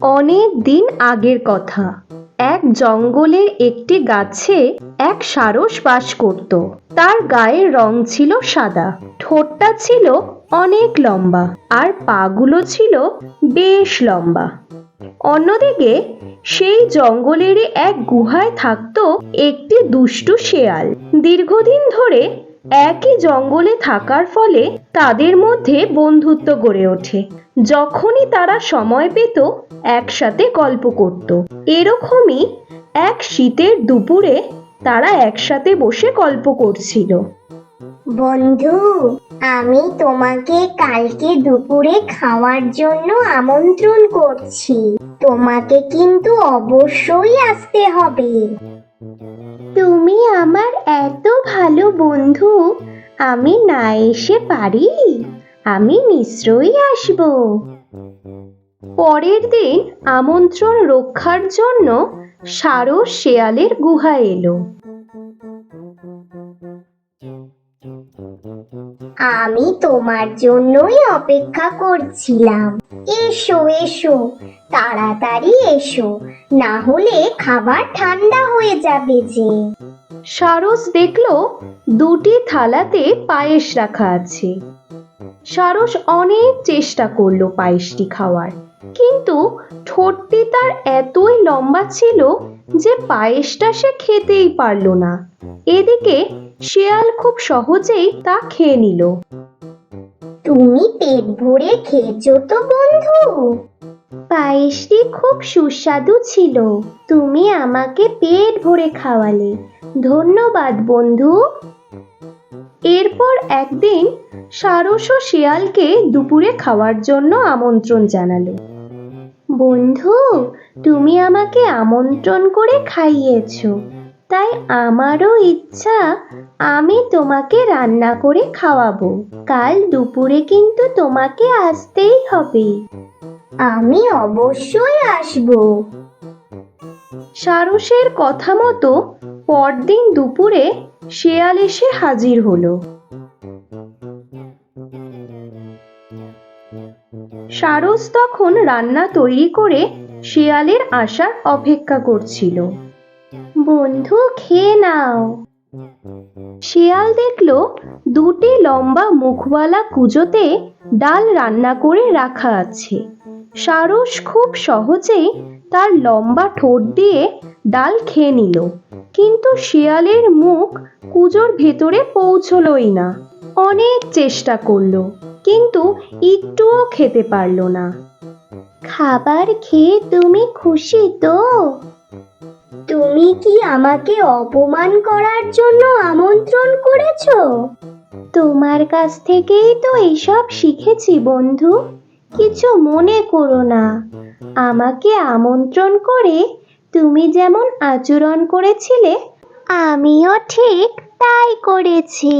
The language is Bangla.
অনেক দিন আগের কথা। এক জঙ্গলের একটি গাছে এক সারস বাস করত। তার গায়ের রং ছিল সাদা। ঠোঁটটা ছিল অনেক লম্বা আর পাগুলো ছিল বেশ লম্বা। অন্যদিকে সেই জঙ্গলেরই এক গুহায় থাকতো একটি দুষ্টু শেয়াল। দীর্ঘদিন ধরে একই জঙ্গলে থাকার ফলে তাদের মধ্যে বন্ধুত্ব গড়ে ওঠে। যখনই তারা সময় পেত একসাথে গল্প করত। এরকমই এক শীতের দুপুরে তারা একসাথে বসে গল্প করছিল। বন্ধু আমি তোমাকে কালকে দুপুরে খাওয়ার জন্য আমন্ত্রণ করছি। তোমাকে কিন্তু অবশ্যই আসতে হবে। তুমি আমার ভালো বন্ধু, আমি না এসে পারি? আমি নিশ্চয়ই আসব। পরের দিন আমন্ত্রণ রক্ষার জন্য সারস শেয়ালের গুহায় এলো। আমি তোমার জন্যই অপেক্ষা করছিলাম। এসো এসো, তাড়াতাড়ি এসো, না হলে খাবার ঠান্ডা হয়ে যাবে যে। সারস দেখল দুটি থালাতে পায়েস রাখা আছে। সারস অনেক চেষ্টা করল পায়েসটি খাওয়ার, কিন্তু ঠোঁটটি তার এতই লম্বা ছিল যে পায়েসটা সে খেতেই পারল না। এদিকে শেয়াল খুব সহজেই তা খেয়ে নিল। তুমি পেট ভরে খেয়েছো তো বন্ধু। পায়েসটি খুব সুস্বাদু ছিল। তুমি আমাকে পেট ভরে খাওয়ালে। ধন্যবাদ, বন্ধু। এরপর একদিন সারস শিয়ালকে দুপুরে খাওয়ার জন্য আমন্ত্রণ জানালো। বন্ধু, তুমি আমাকে আমন্ত্রণ করে খাইয়েছ। তাই আমারও ইচ্ছা, আমি তোমাকে রান্না করে খাওয়াবো। কাল দুপুরে কিন্তু তোমাকে আসতেই হবে। আমি অবশ্যই আসব। সারসের কথা মতো পরদিন দুপুরে শেয়াল এসে হাজির হলো। সারস তখন রান্না তৈরি করে শেয়ালের আসার অপেক্ষা করছিল। বন্ধু খেয়ে নাও। শিয়াল দেখল দুটি লম্বা মুখওয়ালা কুজোতে ডাল রান্না করে রাখা আছে। সারস খুব সহজেই তার লম্বা ঠোঁট দিয়ে ডাল খেয়ে নিল। কিন্তু শিয়ালের মুখ কুজোর ভেতরে পৌঁছলোই না। অনেক চেষ্টা করল কিন্তু একটুও খেতে পারল না। খাবার খেয়ে তুমি খুশি তো? তুমি কি আমাকে অপমান করার জন্য আমন্ত্রণ করেছ? তোমার কাছ থেকেই তো এইসব শিখেছি বন্ধু। কিছু মনে করো না। আমাকে আমন্ত্রণ করে তুমি যেমন আচরণ করেছিলে, আমিও ঠিক তাই করেছি।